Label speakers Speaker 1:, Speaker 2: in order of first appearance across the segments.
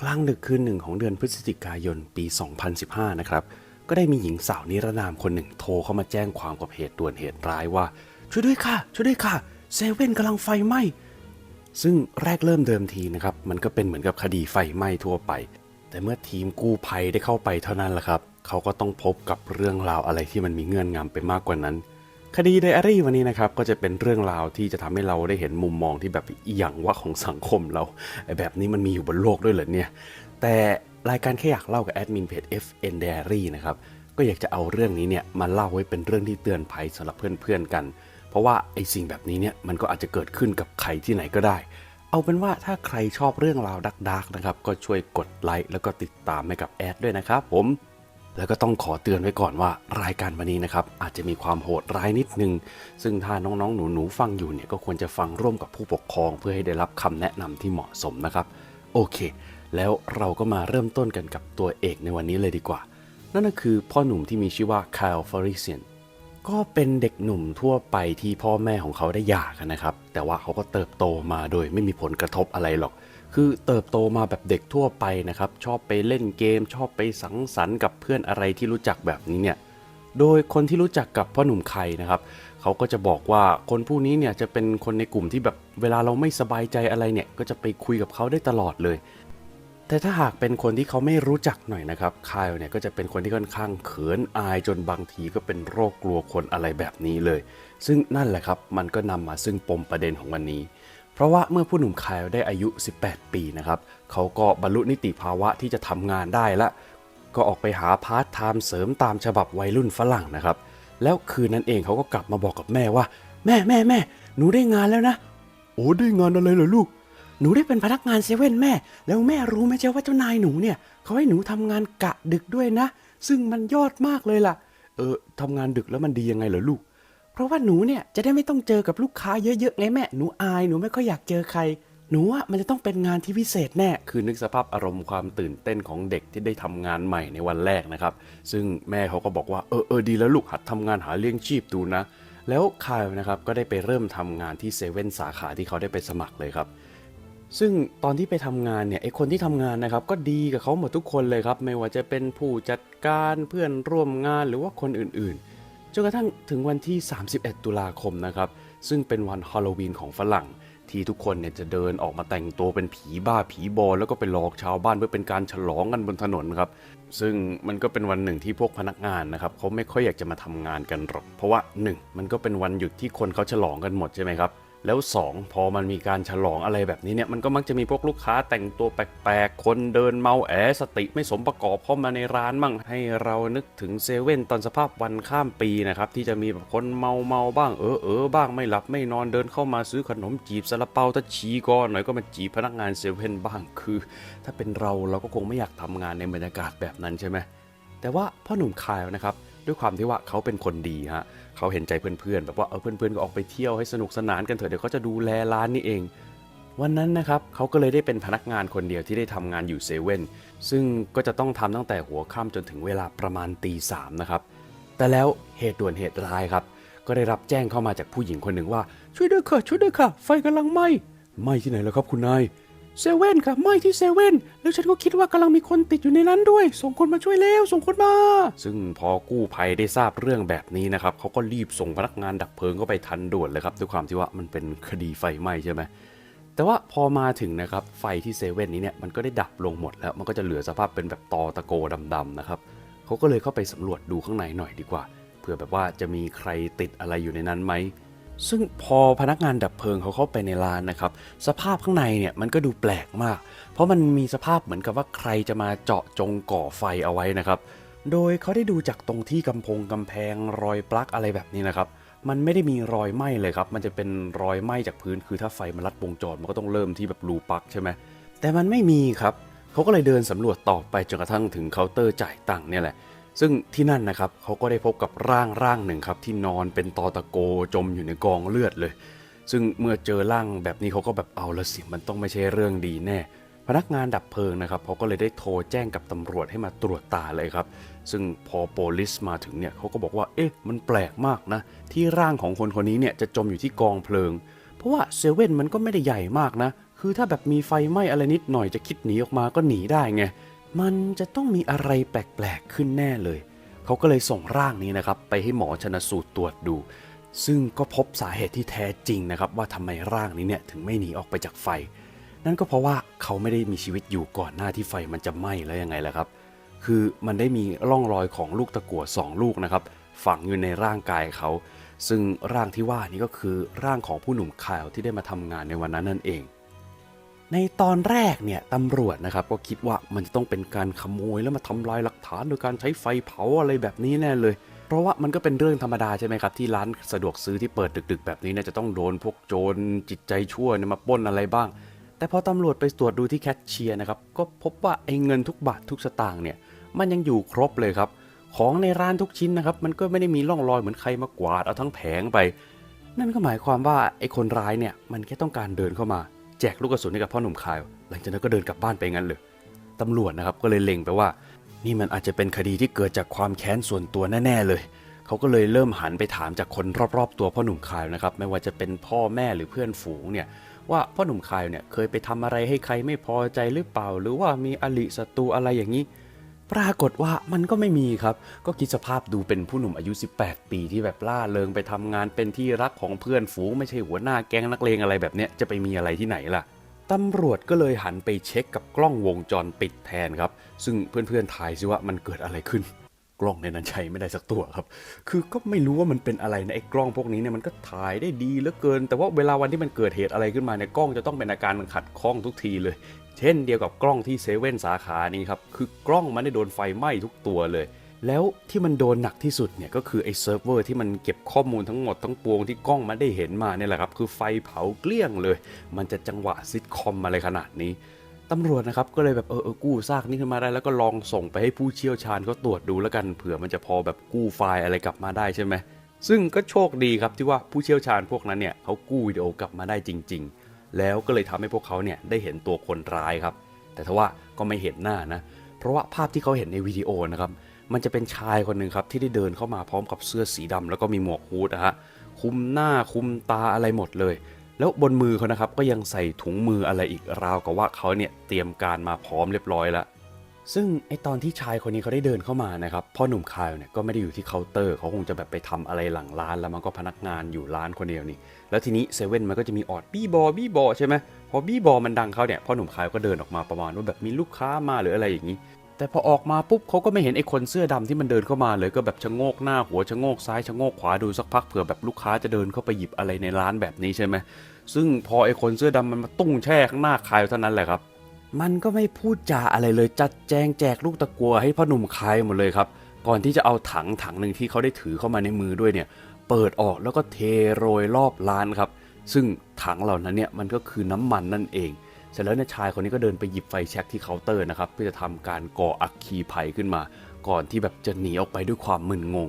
Speaker 1: กลางดึกคืนหนึ่งของเดือนพฤศจิกายนปี 2015 นะครับ ก็ได้มีหญิงสาวนิรนามคนหนึ่งโทรเข้ามาแจ้งความกับเหตุด่วนเหตุร้ายว่า ช่วยด้วยค่ะ ช่วยด้วยค่ะเซเว่นกำลังไฟไหม้ซึ่งแรกเริ่มเดิมทีนะครับ มันก็เป็นเหมือนกับคดีไฟไหม้ทั่วไป แต่เมื่อทีมกู้ภัยได้เข้าไปเท่านั้นแหละครับ เขาก็ต้องพบกับเรื่องราวอะไรที่มันมีเงื่อนงำไปมากกว่านั้น คดีไดอารี่วันนี้นะครับก็จะเป็นเรื่องราวที่จะทำให้เราได้เห็นมุมมองที่แบบอย่างว่าของสังคมเราแบบนี้มันมีอยู่บนโลกด้วยเหรอเนี่ย แต่รายการแค่อยากเล่ากับแอดมินเพจ FN Diary นะครับก็อยากจะเอาเรื่องนี้เนี่ยมาเล่าไว้เป็นเรื่องที่เตือนภัยสำหรับเพื่อนๆกัน เพราะว่าไอ้สิ่งแบบนี้เนี่ยมันก็อาจจะเกิดขึ้นกับใครที่ไหนก็ได้ เอาเป็นว่าถ้าใครชอบเรื่องราวดักๆนะครับก็ช่วยกดไลค์แล้วก็ติดตามให้กับแอดด้วยนะครับผม แล้วก็ต้องขอเตือนไว้ก่อนว่ารายการวันนี้นะครับอาจจะมีความโหดร้ายนิดนึง ซึ่งถ้าน้องๆ หนูๆ ฟังอยู่เนี่ยก็ควรจะฟังร่วมกับผู้ปกครองเพื่อให้ได้รับคำแนะนำที่เหมาะสมนะครับ โอเค แล้วเราก็มาเริ่มต้นกันกับตัวเอกในวันนี้เลยดีกว่า นั่นก็คือพ่อหนุ่มที่มีชื่อว่าคา l ฟอริเซียนก็เป็นเด็กหนุ่มทั่วไปที่พ่อแม่ของเขาได้หย่ากันนะครับ แต่ว่าเขาก็เติบโตมาโดยไม่มีผลกระทบอะไรหรอก คือเติบโตมาแบบเด็กทั่วไปนะครับ ชอบไปเล่นเกม ชอบไปสังสรรค์กับเพื่อนอะไรที่รู้จักแบบนี้เนี่ยโดยคนที่รู้จักกับพ่อหนุ่มไข่นะครับเขาก็จะบอกว่าคนผู้นี้เนี่ยจะเป็นคนในกลุ่มที่แบบเวลาเราไม่สบายใจอะไรเนี่ยก็จะไปคุยกับเขาได้ตลอดเลย แต่ถ้าหากเป็นคนที่เขาไม่รู้จักหน่อยนะครับคายเนี่ยก็จะเป็นคนที่ค่อนข้างเขินอายจนบางทีก็เป็นโรคกลัวคนอะไรแบบนี้เลย ซึ่งนั่นแหละครับมันก็นำมาซึ่งปมประเด็นของวันนี้ ราะว่าเมื่อผู้หนุ่มคายได้อายุ 18 ปีนะครับ เขาก็บรรลุนิติภาวะที่จะทำงานได้ละ ก็ออกไปหาพาร์ทไทม์เสริมตามฉบับวัยรุ่นฝรั่งนะครับ แล้วคืนนั้นเองเขาก็กลับมาบอกกับแม่ว่า แม่แม่แม่หนูได้งานแล้วนะ โอ้ได้งานอะไรเหรอลูก หนูได้เป็นพนักงานเซเว่นแม่ แล้วแม่รู้ไหมเจ้าว่าเจ้านายหนูเนี่ยเขาให้หนูทำงานกะดึกด้วยนะ ซึ่งมันยอดมากเลยล่ะ เออทำงานดึกแล้วมันดียังไงเหรอลูก เพราะว่าหนูเนี่ยจะได้ไม่ต้องเจอกับลูกค้าเยอะๆไงแม่ หนูอาย หนูไม่ค่อยอยากเจอใคร หนูว่ามันจะต้องเป็นงานที่พิเศษแน่ คือนึกสภาพอารมณ์ความตื่นเต้นของเด็กที่ได้ทำงานใหม่ในวันแรกนะครับ ซึ่งแม่เขาก็บอกว่าเออเออดีแล้วลูกหัดทำงานหาเลี้ยงชีพดูนะ แล้วคายนะครับก็ได้ไปเริ่มทำงานที่เซเว่นสาขาที่เขาได้ไปสมัครเลยครับซึ่งตอนที่ไปทำงานเนี่ยไอคนที่ทำงานนะครับก็ดีกับเขาหมดทุกคนเลยครับ ไม่ว่าจะเป็นผู้จัดการเพื่อนร่วมงานหรือว่าคนอื่นๆ จนกระทั่งถึงวันที่ 31 ตุลาคมนะครับ ซึ่งเป็นวันฮาโลวีนของฝรั่ง ที่ทุกคนเนี่ยจะเดินออกมาแต่งตัวเป็นผีบ้าผีบอลแล้วก็ไปหลอกชาวบ้านเพื่อเป็นการฉลองกันบนถนนครับ ซึ่งมันก็เป็นวันหนึ่งที่พวกพนักงานนะครับเขาไม่ค่อยอยากจะมาทำงานกันหรอกเพราะว่าหนึ่งมันก็เป็นวันหยุดที่คนเขาฉลองกันหมดใช่ไหมครับ แล้ว 2 พอมันมีการฉลองอะไรแบบนี้เนี่ยมันก็มักจะมีพวกลูกค้าแต่งตัวแปลกๆ คนเดินเมาแอสติไม่สมประกอบเข้ามาในร้านมั่ง ให้เรานึกถึงเซเว่นตอนสภาพวันข้ามปีนะครับ ที่จะมีแบบคนเมาเมาบ้างเออเออบ้างไม่หลับไม่นอนเดินเข้ามาซื้อขนมจีบซาลาเปาถ้าชี้ก้อนหน่อยก็มาจีบพนักงานเซเว่นบ้างคือ ถ้าเป็นเราเราก็คงไม่อยากทำงานในบรรยากาศแบบนั้นใช่ไหมแต่ว่าพ่อหนุ่มคายนะครับ ด้วยความที่ว่าเขาเป็นคนดีฮะเขาเห็นใจเพื่อนๆแบบว่าเออเพื่อนๆก็ออกไปเที่ยวให้สนุกสนานกันเถอะเดี๋ยวเขาจะดูแลร้านนี่เอง วันนั้นนะครับเขาก็เลยได้เป็นพนักงานคนเดียวที่ได้ทำงานอยู่เซเว่นซึ่งก็จะต้องทำตั้งแต่หัวค่ำจนถึงเวลาประมาณตีสามนะครับแต่แล้วเหตุด่วนเหตุร้ายครับก็ได้รับแจ้งเข้ามาจากผู้หญิงคนหนึ่งว่าช่วยด้วยค่ะช่วยด้วยค่ะ ไฟกำลังไหม้ไหม้ที่ไหนแล้วครับคุณนาย เซเว่นค่ะไหม้ที่เซเว่นแล้วฉันก็คิดว่ากำลังมีคนติดอยู่ในนั้นด้วย ส่งคนมาช่วยเร็วส่งคนมา ซึ่งพอกู้ภัยได้ทราบเรื่องแบบนี้นะครับเขาก็รีบส่งพนักงานดับเพลิงเข้าไปทันด่วนเลยครับด้วยความที่ว่ามันเป็นคดีไฟไหม้ใช่ไหมแต่ว่าพอมาถึงนะครับไฟที่เซเว่นนี้เนี่ยมันก็ได้ดับลงหมดแล้ว มันก็จะเหลือสภาพเป็นแบบตอตะโกดำๆนะครับเขาก็เลยเข้าไปสำรวจดูข้างในหน่อยดีกว่าเผื่อแบบว่าจะมีใครติดอะไรอยู่ในนั้นไหม ซึ่งพอพนักงานดับเพลิงเขาเข้าไปในร้านนะครับ สภาพข้างในเนี่ยมันก็ดูแปลกมาก เพราะมันมีสภาพเหมือนกับว่าใครจะมาเจาะจงก่อไฟเอาไว้นะครับ โดยเขาได้ดูจากตรงที่กำพงกำแพงรอยปลั๊กอะไรแบบนี้นะครับ มันไม่ได้มีรอยไหม้เลยครับ มันจะเป็นรอยไหม้จากพื้นคือถ้าไฟมันลัดวงจรมันก็ต้องเริ่มที่แบบรูปลั๊กใช่ไหมแต่มันไม่มีครับเขาก็เลยเดินสำรวจต่อไปจนกระทั่งถึงเคาน์เตอร์จ่ายตังค์เนี่ยแหละ ซึ่งที่นั่นนะครับเขาก็ได้พบกับร่างร่างหนึ่งครับที่นอนเป็นตอตะโกจมอยู่ในกองเลือดเลย ซึ่งเมื่อเจอร่างแบบนี้เขาก็แบบเอาละสิมันต้องไม่ใช่เรื่องดีแน่ พนักงานดับเพลิงนะครับเขาก็เลยได้โทรแจ้งกับตำรวจให้มาตรวจตาเลยครับ ซึ่งพอโปลิสมาถึงเนี่ยเขาก็บอกว่าเอ๊ะมันแปลกมากนะ ที่ร่างของคนคนนี้เนี่ยจะจมอยู่ที่กองเพลิง เพราะว่าเซเว่นมันก็ไม่ได้ใหญ่มากนะ คือถ้าแบบมีไฟไหม้อะไรนิดหน่อยจะคิดหนีออกมาก็หนีได้ไง มันจะต้องมีอะไรแปลกๆขึ้นแน่เลย เขาก็เลยส่งร่างนี้นะครับ ไปให้หมอชนสูตรตรวจดู ซึ่งก็พบสาเหตุที่แท้จริงนะครับ ว่าทำไมร่างนี้เนี่ยถึงไม่หนีออกไปจากไฟ นั่นก็เพราะว่าเขาไม่ได้มีชีวิตอยู่ก่อนหน้าที่ไฟมันจะไหม้แล้วยังไงล่ะครับ คือมันได้มีร่องรอยของลูกตะกั่วสองลูกนะครับฝังอยู่ในร่างกายเขา ซึ่งร่างที่ว่านี้ก็คือร่างของผู้หนุ่มคายที่ได้มาทำงานในวันนั้นนั่นเอง ในตอนแรกเนี่ยตำรวจนะครับก็คิดว่ามันจะต้องเป็นการขโมยแล้วมาทำลายหลักฐานโดยการใช้ไฟเผาอะไรแบบนี้แน่เลย เพราะว่ามันก็เป็นเรื่องธรรมดาใช่ไหมครับ ที่ร้านสะดวกซื้อที่เปิดดึก ๆ แบบนี้เนี่ยจะต้องโดนพวกโจรจิตใจชั่วเนี่ยมาปล้นอะไรบ้าง แต่พอตำรวจไปตรวจดูที่แคชเชียร์นะครับก็พบว่าไอ้เงินทุกบาททุกสตางค์เนี่ยมันยังอยู่ครบเลยครับของในร้านทุกชิ้นนะครับมันก็ไม่ได้มีร่องรอยเหมือนใครมากวาดเอาทั้งแผงไป นั่นก็หมายความว่าไอ้คนร้ายเนี่ยมันแค่ต้องการเดินเข้ามา แจกลูกกระสุนให้กับพ่อหนุ่มคาย หลังจากนั้นก็เดินกลับบ้านไปงั้นเลยตำรวจนะครับก็เลยเล็งไปว่า นี่มันอาจจะเป็นคดีที่เกิดจากความแค้นส่วนตัวแน่ๆเลยเขาก็เลยเริ่มหันไปถามจากคนรอบๆ ตัวพ่อหนุ่มคายนะครับไม่ว่าจะเป็นพ่อแม่หรือเพื่อนฝูงเนี่ยว่าพ่อหนุ่มคายเนี่ยเคยไปทำอะไรให้ใครไม่พอใจหรือเปล่า หรือว่ามีอลิศัตรูอะไรอย่างนี้ ปรากฏว่ามันก็ไม่มีครับ ก็คิดสภาพดูเป็นผู้หนุ่มอายุ 18 ปีที่แบบล่าเริงไปทำงานเป็นที่รักของเพื่อนฝูงไม่ใช่หัวหน้าแก๊งนักเลงอะไรแบบเนี้ยจะไปมีอะไรที่ไหนล่ะตำรวจก็เลยหันไปเช็คกับกล้องวงจรปิดแทนครับ ซึ่งเพื่อนๆทายซิว่ามันเกิดอะไรขึ้นกล้องในนั้นใช้ไม่ได้สักตัวครับ คือก็ไม่รู้ว่ามันเป็นอะไรนะไอ้กล้องพวกนี้เนี่ยมันก็ถ่ายได้ดีเหลือเกิน แต่ว่าเวลาวันที่มันเกิดเหตุอะไรขึ้นมาเนี่ยกล้องจะต้องเป็นอาการขัดข้องทุกทีเลย เช่นเดียวกับกล้องที่เซเว่นสาขานี้ครับ คือกล้องมันได้โดนไฟไหม้ทุกตัวเลย แล้วที่มันโดนหนักที่สุดเนี่ยก็คือไอ้เซิร์ฟเวอร์ที่มันเก็บข้อมูลทั้งหมดทั้งปวงที่กล้องมันได้เห็นมาเนี่ยแหละครับ คือไฟเผาเกลี้ยงเลย มันจะจังหวะซิทคอมอะไรขนาดนี้ตำรวจนะครับก็เลยแบบเออเออกู้ซากนี้ขึ้นมาได้แล้วก็ลองส่งไปให้ผู้เชี่ยวชาญเขาตรวจดูแล้วกันเผื่อมันจะพอแบบกู้ไฟล์อะไรกลับมาได้ใช่ไหมซึ่งก็โชคดีครับที่ว่าผู้เชี่ยวชาญพวกนั้นเนี่ยเขากู้วิดีโอกลับมาได้จริง ๆ แล้วก็เลยทำให้พวกเขาเนี่ยได้เห็นตัวคนร้ายครับ แต่ทว่าก็ไม่เห็นหน้านะ เพราะว่าภาพที่เขาเห็นในวิดีโอนะครับมันจะเป็นชายคนหนึ่งครับที่ได้เดินเข้ามาพร้อมกับเสื้อสีดำแล้วก็มีหมวกฮูดนะฮะคุมหน้าคุมตาอะไรหมดเลย แล้วบนมือเขานะครับก็ยังใส่ถุงมืออะไรอีกราวกับว่าเขาเนี่ยเตรียมการมาพร้อมเรียบร้อยแล้ว ซึ่งไอตอนที่ชายคนนี้เขาได้เดินเข้ามานะครับพ่อหนุ่มคายเนี่ยก็ไม่ได้อยู่ที่เคาน์เตอร์เขาคงจะแบบไปทำอะไรหลังร้าน แล้วมันก็พนักงานอยู่ร้านคนเดียวนี่ แล้วทีนี้เซเว่นมันก็จะมีออดบี้บอบี้บอใช่ไหมพอบี้บอมันดังเขาเนี่ยพ่อหนุ่มคายก็เดินออกมาประมาณว่าแบบมีลูกค้ามาหรืออะไรอย่างนี้ แต่พอออกมาปุ๊บเขาก็ไม่เห็นไอ้คนเสื้อดำที่มันเดินเข้ามาเลยก็แบบชะโงกหน้าหัวชะโงกซ้ายชะโงกขวาดูสักพักเผื่อแบบลูกค้าจะเดินเข้าไปหยิบอะไรในร้านแบบนี้ใช่ไหมซึ่งพอไอ้คนเสื้อดำมันมาตุ้งแช่ข้างหน้าคายเท่านั้นแหละครับ มันก็ไม่พูดจาอะไรเลยจัดแจงแจกลูกตะกัวให้พ่อหนุ่มคายหมดเลยครับ ก่อนที่จะเอาถังถังหนึ่งที่เขาได้ถือเข้ามาในมือด้วยเนี่ย เปิดออกแล้วก็เทโรยรอบร้านครับ ซึ่งถังเหล่านั้นเนี่ยมันก็คือน้ำมันนั่นเอง เสร็จแล้วเนี่ยชายคนนี้ก็เดินไปหยิบไฟแช็กที่เคาน์เตอร์นะครับเพื่อจะทำการก่ออัคคีภัยขึ้นมา ก่อนที่แบบจะหนีออกไปด้วยความมึนงง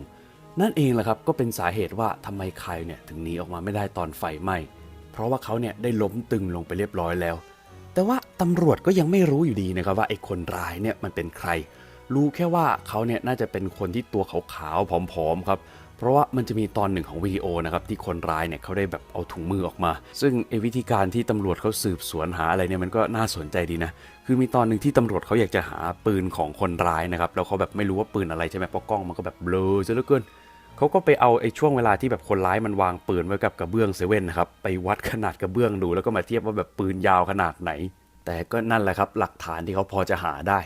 Speaker 1: นั่นเองแหละครับก็เป็นสาเหตุว่าทำไมใครเนี่ยถึงหนีออกมาไม่ได้ตอนไฟไหม้เพราะว่าเขาเนี่ยได้ล้มตึงลงไปเรียบร้อยแล้ว แต่ว่าตำรวจก็ยังไม่รู้อยู่ดีนะครับว่าไอ้คนร้ายเนี่ยมันเป็นใคร รู้แค่ว่าเขาเนี่ยน่าจะเป็นคนที่ตัวขาวๆผอมๆครับเพราะว่ามันจะมีตอนหนึ่งของวิดีโอนะครับที่คนร้ายเนี่ยเขาได้แบบเอาถุงมือออกมา ซึ่งไอ้วิธีการที่ตำรวจเขาสืบสวนหาอะไรเนี่ยมันก็น่าสนใจดีนะ คือมีตอนหนึ่งที่ตำรวจเขาอยากจะหาปืนของคนร้ายนะครับแล้วเขาแบบไม่รู้ว่าปืนอะไรใช่ไหมเพราะกล้องมันก็แบบเบลอซะเหลือเกิน เขาก็ไปเอาไอ้ช่วงเวลาที่แบบคนร้ายมันวางปืนไว้กับกระเบื้องเซเว่นนะครับไปวัดขนาดกระเบื้องดูแล้วก็มาเทียบว่าแบบปืนยาวขนาดไหน แต่ก็นั่นแหละครับหลักฐานที่เขาพอจะหาได้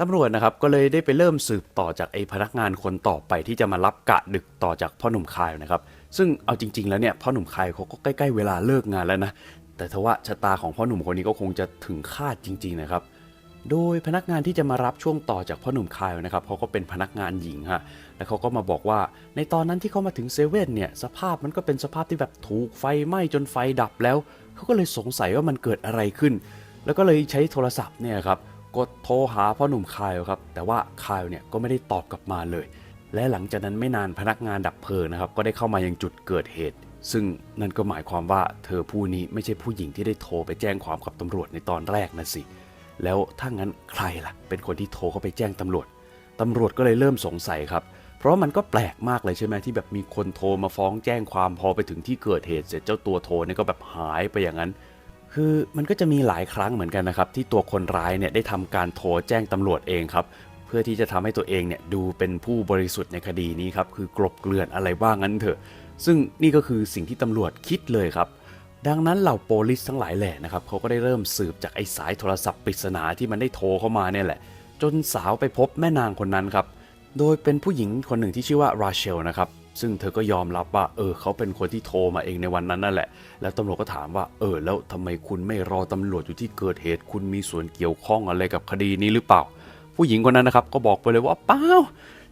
Speaker 1: ตำรวจนะครับก็เลยได้ไปเริ่มสืบต่อจากไอ้พนักงานคนต่อไปที่จะมารับกะดึกต่อจากพ่อหนุ่มคายนะครับ ซึ่งเอาจริง ๆ แล้วเนี่ยพ่อหนุ่มคายเขาก็ใกล้ๆเวลาเลิกงานแล้วนะแต่ทว่าชะตาของพ่อหนุ่มคนนี้ก็คงจะถึงคาดจริง ๆ นะครับ โดยพนักงานที่จะมารับช่วงต่อจากพ่อหนุ่มคายนะครับเขาก็เป็นพนักงานหญิงฮะแล้วเขาก็มาบอกว่า ในตอนนั้นที่เขามาถึงเซเว่นเนี่ยสภาพมันก็เป็นสภาพที่แบบถูกไฟไหม้จนไฟดับแล้วเขาก็เลยสงสัยว่ามันเกิดอะไรขึ้น แล้วก็เลยใช้โทรศัพท์เนี่ยครับกดโทรหาพ่อหนุ่มคายครับแต่ว่าคายเนี่ยก็ไม่ได้ตอบกลับมาเลย และหลังจากนั้นไม่นานพนักงานดับเพลิงนะครับก็ได้เข้ามายังจุดเกิดเหตุ ซึ่งนั่นก็หมายความว่าเธอผู้นี้ไม่ใช่ผู้หญิงที่ได้โทรไปแจ้งความกับตำรวจในตอนแรกนะสิ แล้วถ้างั้นใครล่ะ เป็นคนที่โทรเข้าไปแจ้งตำรวจตำรวจก็เลยเริ่มสงสัยครับ เพราะมันก็แปลกมากเลยใช่ไหมที่แบบมีคนโทรมาฟ้องแจ้งความพอไปถึงที่เกิดเหตุเสร็จเจ้าตัวโทรเนี่ยก็แบบหายไปอย่างนั้น คือมันก็จะมีหลายครั้งเหมือนกันนะครับ ที่ตัวคนร้ายเนี่ยได้ทำการโทรแจ้งตำรวจเองครับ เพื่อที่จะทำให้ตัวเองเนี่ยดูเป็นผู้บริสุทธิ์ในคดีนี้ครับคือกลบเกลื่อนอะไรบ้างงั้นเถอะ ซึ่งนี่ก็คือสิ่งที่ตำรวจคิดเลยครับ ดังนั้นเหล่าโปลิสทั้งหลายแหล่นะครับเขาก็ได้เริ่มสืบจากไอ้สายโทรศัพท์ปริศนาที่มันได้โทรเข้ามาเนี่ยแหละ จนสาวไปพบแม่นางคนนั้นครับ โดยเป็นผู้หญิงคนหนึ่งที่ชื่อว่าราเชลนะครับซึ่งเธอก็ยอมรับว่าเออเขาเป็นคนที่โทรมาเองในวันนั้นนั่นแหละ แล้วตำรวจก็ถามว่าเออแล้วทำไมคุณไม่รอตำรวจอยู่ที่เกิดเหตุ คุณมีส่วนเกี่ยวข้องอะไรกับคดีนี้หรือเปล่า ผู้หญิงคนนั้นนะครับก็บอกไปเลยว่าเปล่า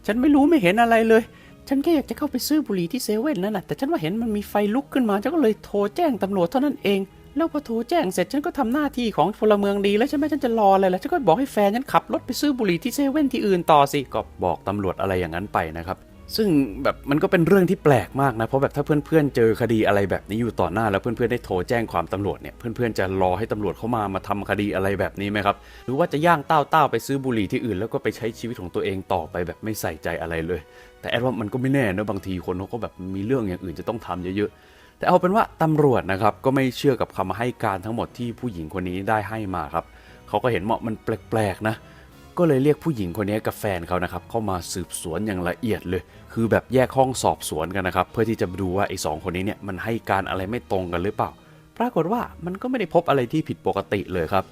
Speaker 1: ฉันไม่รู้ไม่เห็นอะไรเลย ฉันแค่อยากจะเข้าไปซื้อบุหรี่ที่เซเว่นนั่นแหะแต่ฉันว่าเห็นมันมีไฟลุกขึ้นมาฉันก็เลยโทรแจ้งตำรวจเท่านั้นเอง แล้วพอโทรแจ้งเสร็จฉันก็ทำหน้าที่ของพลเมืองดีแล้วใช่ไหมฉันจะรออะไรล่ะฉันก็บอกให้แฟนฉันขับรถไปซื้อบุหรี่ที่เซเว่นที่อื่นต่อสิก็บอกตำรวจอะไรอย่างนั้นไปนะครับซึ่งแบบมันก็เป็นเรื่องที่แปลกมากนะ เพราะแบบถ้าเพื่อนๆเจอคดีอะไรแบบนี้อยู่ต่อหน้า แล้วเพื่อนๆได้โทรแจ้งความตำรวจเนี่ยเพื่อนๆจะรอให้ตำรวจเข้ามามาทำคดีอะไรแบบนี้ไหมครับ หรือว่าจะย่างเต้าเต้าๆไปซื้อบุหรี่ที่อื่น แล้วก็ไปใช้ชีวิตของตัวเองต่อไปแบบไม่ใส่ใจอะไรเลย แต่แอดว่ามันก็ไม่แน่นะบางทีคนเขาก็แบบมีเรื่องอย่างอื่นจะต้องทำเยอะๆ แต่เอาเป็นว่าตำรวจนะครับก็ไม่เชื่อกับคำให้การทั้งหมดที่ผู้หญิงคนนี้ได้ให้มาครับเขาก็เห็นว่ามันแปลกๆนะก็เลยเรียกผู้หญิงคนนี้กับแฟนเขานะครับเข้ามาสืบสวนอย่างละเอียดเลย คือแบบแยกห้องสอบสวนกันนะครับ เพื่อที่จะดูว่าไอ้สองคนนี้เนี่ยมันให้การอะไรไม่ตรงกันหรือเปล่า ปรากฏว่ามันก็ไม่ได้พบอะไรที่ผิดปกติเลยครับ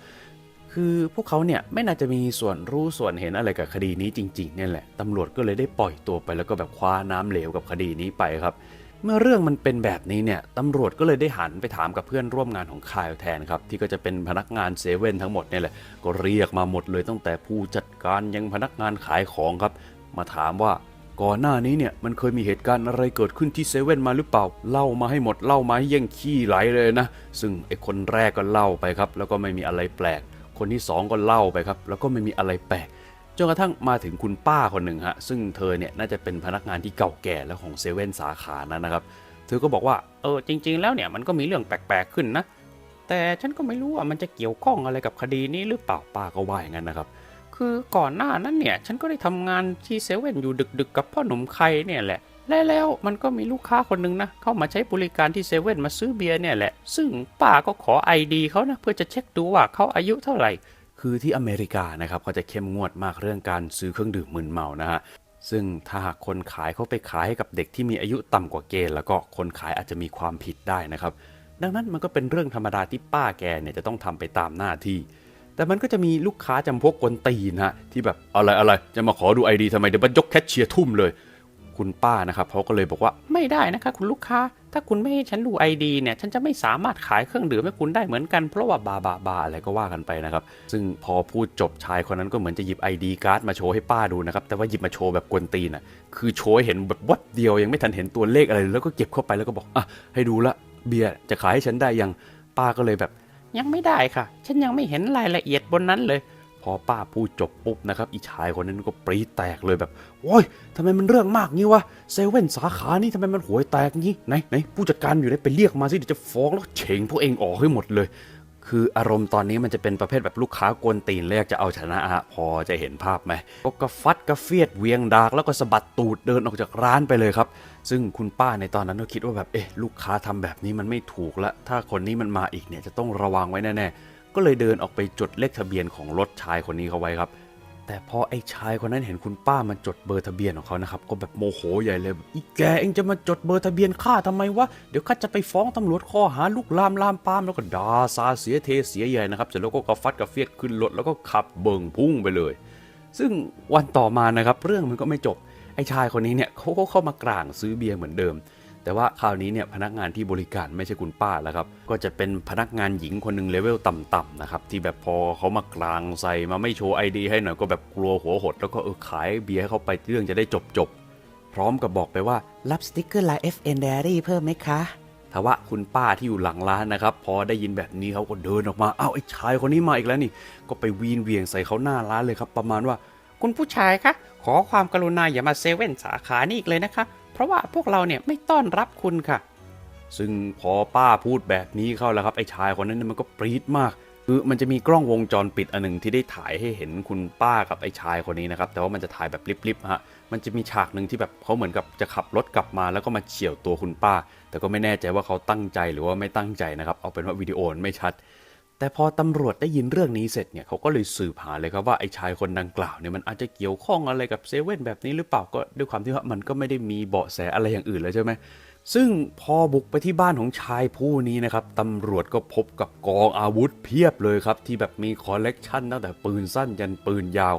Speaker 1: คือพวกเขาเนี่ยไม่น่าจะมีส่วนรู้ส่วนเห็นอะไรกับคดีนี้จริงๆเนี่ยแหละตำรวจก็เลยได้ปล่อยตัวไปแล้วก็แบบคว้าน้ำเหลวกับคดีนี้ไปครับ เมื่อเรื่องมันเป็นแบบนี้เนี่ยตำรวจก็เลยได้หันไปถามกับเพื่อนร่วมงานของคายแทนครับที่ก็จะเป็นพนักงานเซเว่นทั้งหมดเนี่ยแหละก็เรียกมาหมดเลยตั้งแต่ผู้จัดการยังพนักงานขายของครับ มาถามว่าก่อนหน้านี้เนี่ยมันเคยมีเหตุการณ์อะไรเกิดขึ้นที่เซเว่นมาหรือเปล่า เล่ามาให้หมดเล่ามาให้เย่งขี้ไหลเลยนะ ซึ่งไอ้คนแรกก็เล่าไปครับ แล้วก็ไม่มีอะไรแปลก คนที่สองก็เล่าไปครับ แล้วก็ไม่มีอะไรแปลกจนกระทั่งมาถึงคุณป้าคนหนึ่งฮะซึ่งเธอเนี่ยน่าจะเป็นพนักงานที่เก่าแก่แล้วของเซเว่นสาขานั้นนะครับ เธอก็บอกว่าเออจริง ๆ แล้วเนี่ยมันก็มีเรื่องแปลกๆขึ้นนะแต่ฉันก็ไม่รู้ว่ามันจะเกี่ยวข้องอะไรกับคดีนี้หรือเปล่าป้าก็ว่าอย่างนั้นนะครับคือก่อนหน้านั้นเนี่ยฉันก็ได้ทำงานที่เซเว่นอยู่ดึกๆกับพ่อหนุ่มใครเนี่ยแหละ และแล้วมันก็มีลูกค้าคนหนึ่งนะ เข้ามาใช้บริการที่เซเว่นมาซื้อเบียร์เนี่ยแหละ ซึ่งป้าก็ขอไอดีเขานะ เพื่อจะเช็คดูว่าเขาอายุเท่าไหร่ คือที่อเมริกานะครับเขาจะเข้มงวดมากเรื่องการซื้อเครื่องดื่มมึนเมานะฮะซึ่งถ้าหากคนขายเขาไปขายให้กับเด็กที่มีอายุต่ำกว่าเกณฑ์แล้วก็คนขายอาจจะมีความผิดได้นะครับ ดังนั้นมันก็เป็นเรื่องธรรมดาที่ป้าแกเนี่ยจะต้องทำไปตามหน้าที่ แต่มันก็จะมีลูกค้าจำพวกกวนตีนฮะที่แบบอะไรอะไรจะมาขอดูไอดีทำไมเดี๋ยวมันยกแคชเชียร์ทุ่มเลย คุณป้านะครับเขาก็เลยบอกว่าไม่ได้นะคะคุณลูกค้า ถ้าคุณไม่ให้ฉันดูไอดีเนี่ยฉันจะไม่สามารถขายเครื่องดื่มให้คุณได้เหมือนกันเพราะว่าบาบาบาอะไรก็ว่ากันไปนะครับ ซึ่งพอพูดจบชายคนนั้นก็เหมือนจะหยิบ ID การ์ดมาโชว์ให้ป้าดูนะครับแต่ว่าหยิบมาโชว์แบบกวนตีนอะคือโชว์เห็นแบบวัดเดียวยังไม่ทันเห็นตัวเลขอะไรเลยแล้วก็เก็บเข้าไปแล้วก็บอกอะให้ดูละเบียร์จะขายให้ฉันได้ยังป้าก็เลยแบบ ยังไม่ได้ค่ะ ฉันยังไม่เห็นรายละเอียดบนนั้นเลย พอป้าพูดจบปุ๊บนะครับอีชายคนนั้นก็ปรีแตกเลยแบบโอ้ยทำไมมันเรื่องมากงี้วะเซเว่นสาขานี่ทำไมมันหวยแตกงี้ไหนไหนผู้จัดการอยู่ไหนไปเรียกมาสิเดี๋ยวจะฟ้องแล้วเฉงพวกเองออกให้หมดเลย คืออารมณ์ตอนนี้มันจะเป็นประเภทแบบลูกค้ากวนตีนเรียกจะเอาชนะฮะพอจะเห็นภาพไหมก็กระฟัดกระเฟียดเวียงดากแล้วก็สะบัดตูดเดินออกจากร้านไปเลยครับซึ่งคุณป้าในตอนนั้นก็คิดว่าแบบเอ๊ะลูกค้าทำแบบนี้มันไม่ถูกละถ้าคนนี้มันมาอีกเนี่ยจะต้องระวังไว้แน่ๆ ก็เลยเดินออกไปจดเลขทะเบียนของรถชายคนนี้เขาไว้ครับ แต่พอไอ้ชายคนนั้นเห็นคุณป้ามันจดเบอร์ทะเบียนของเขานะครับก็แบบโมโหใหญ่เลยอีแกเองจะมาจดเบอร์ทะเบียนข้าทำไมวะเดี๋ยวข้าจะไปฟ้องตำรวจข้อหาลุกลามลามปามแล้วก็ด่าซาเสียเทเสียใหญ่นะครับเสร็จแล้วก็กระฟัดกระเฟียดขึ้นรถแล้วก็ขับเบิ่งพุ่งไปเลย ซึ่งวันต่อมานะครับเรื่องมันก็ไม่จบไอ้ชายคนนี้เนี่ยเขาก็เข้ามากลางซื้อเบียร์เหมือนเดิม แต่ว่าคราวนี้เนี่ยพนักงานที่บริการไม่ใช่คุณป้าแล้วครับ ก็จะเป็นพนักงานหญิงคนหนึ่งเลเวลต่ำๆนะครับ ที่แบบพอเขามากลางใส่มาไม่โชว์ไอดีให้หน่อยก็แบบกลัวหัวหด แล้วก็เออขายเบียร์ให้เขาไปเรื่องจะได้จบๆ พร้อมกับบอกไปว่ารับสติกเกอร์ลาย FN Diary เพิ่มไหมคะทว่าคุณป้าที่อยู่หลังร้านนะครับ พอได้ยินแบบนี้เขาก็เดินออกมาอ้าวไอ้ชายคนนี้มาอีกแล้วนี่ ก็ไปวีนเวียงใส่เขาหน้าร้านเลยครับ ประมาณว่า คุณผู้ชายคะขอความกรุณาอย่ามาเซเว่นสาขานี้อีกเลยนะคะเพ ราะว่าพวกเราเนี่ยไม่ต้อนรับคุณค่ะ ซึ่งพอป้าพูดแบบนี้เข้าแล้วครับไอ้ชายคนนั้นมันก็ปรี๊ดมากคือมันจะมีกล้องวงจรปิดอันหนึ่งที่ได้ถ่ายให้เห็นคุณป้ากับไอ้ชายคนนี้นะครับแต่ว่ามันจะถ่ายแบบลิบๆฮะมันจะมีฉากหนึ่งที่แบบเขาเหมือนกับจะขับรถกลับมาแล้วก็มาเฉี่ยวตัวคุณป้า แต่ก็ไม่แน่ใจว่าเขาตั้งใจหรือว่าไม่ตั้งใจนะครับเอาเป็นว่าวิดีโอไม่ชัด แต่พอตำรวจได้ยินเรื่องนี้เสร็จเนี่ยเขาก็เลยสืบหาเลยครับว่าไอ้ชายคนดังกล่าวเนี่ยมันอาจจะเกี่ยวข้องอะไรกับเซเว่นแบบนี้หรือเปล่าก็ด้วยความที่ว่ามันก็ไม่ได้มีเบาะแสอะไรอย่างอื่นเลยใช่ไหมซึ่งพอบุกไปที่บ้านของชายผู้นี้นะครับตำรวจก็พบกับกองอาวุธเพียบเลยครับที่แบบมีคอลเลกชันตั้งแต่ปืนสั้นยันปืนยาว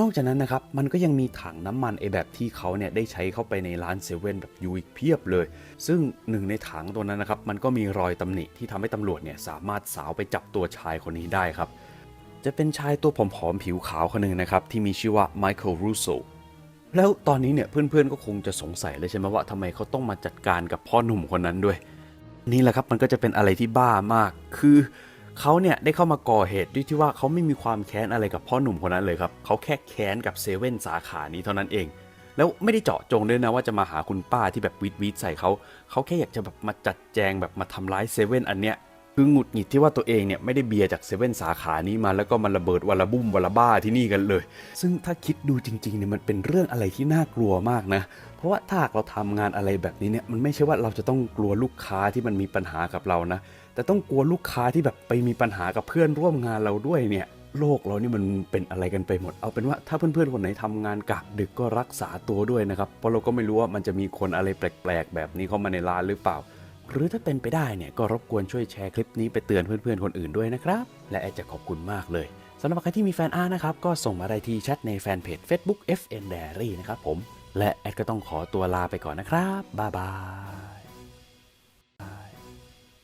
Speaker 1: นอกจากนั้นนะครับมันก็ยังมีถังน้ำมันไอแบบที่เขาเนี่ยได้ใช้เข้าไปในร้านเซเว่นแบบยูอีกเพียบเลย ซึ่งหนึ่งในถังตัวนั้นนะครับมันก็มีรอยตำหนิที่ทำให้ตำรวจเนี่ยสามารถสาวไปจับตัวชายคนนี้ได้ครับ จะเป็นชายตัวผอมๆผิวขาวคนหนึ่งนะครับที่มีชื่อว่าไมเคิลรูโซแล้วตอนนี้เนี่ยเพื่อนๆก็คงจะสงสัยเลยใช่ไหมว่าทำไมเขาต้องมาจัดการกับพ่อหนุ่มคนนั้นด้วย นี่แหละครับมันก็จะเป็นอะไรที่บ้ามากคือ เขาเนี่ยได้เข้ามาก่อเหตุด้วยที่ว่าเขาไม่มีความแค้นอะไรกับพ่อหนุ่มคนนั้นเลยครับเขาแค่แค้นกับเซเว่นสาขานี้เท่านั้นเอง แล้วไม่ได้เจาะจงด้วยนะว่าจะมาหาคุณป้าที่แบบวีดวีดใส่เขาเขาแค่อยากจะแบบมาจัดแจงแบบมาทำร้ายเซเว่นอันเนี้ย คือหงุดหงิดที่ว่าตัวเองเนี่ยไม่ได้เบียร์จากเซเว่นสาขานี้มาแล้วก็มาระเบิดวลาบุ้มวลาบ้าที่นี่กันเลย ซึ่งถ้าคิดดูจริงๆเนี่ยมันเป็นเรื่องอะไรที่น่ากลัวมากนะ เพราะว่าถ้าเราทำงานอะไรแบบนี้เนี่ยมันไม่ใช่ว่าเราจะต้องกลัวลูกค้าที่มันมีปัญหากับเรานะ แต่ต้องกลัวลูกค้าที่แบบไปมีปัญหากับเพื่อนร่วมงานเราด้วยเนี่ยโลกเรานี่มันเป็นอะไรกันไปหมด เอาเป็นว่าถ้าเพื่อนๆคนไหนทำงานกะดึกก็รักษาตัวด้วยนะครับ เพราะเราก็ไม่รู้ว่ามันจะมีคนอะไรแปลกๆ แบบนี้เข้ามาในร้านหรือเปล่า หรือถ้าเป็นไปได้เนี่ยก็รบกวนช่วยแชร์คลิปนี้ไปเตือนเพื่อนๆคนอื่นด้วยนะครับ และแอดจะขอบคุณมากเลยสำหรับใครที่มีแฟนอาร์นะครับ ก็ส่งมาได้ที่แชทในแฟนเพจ Facebook FN Diary นะครับผม และแอดก็ต้องขอตัวลาไปก่อนนะครับ บ๊ายบาย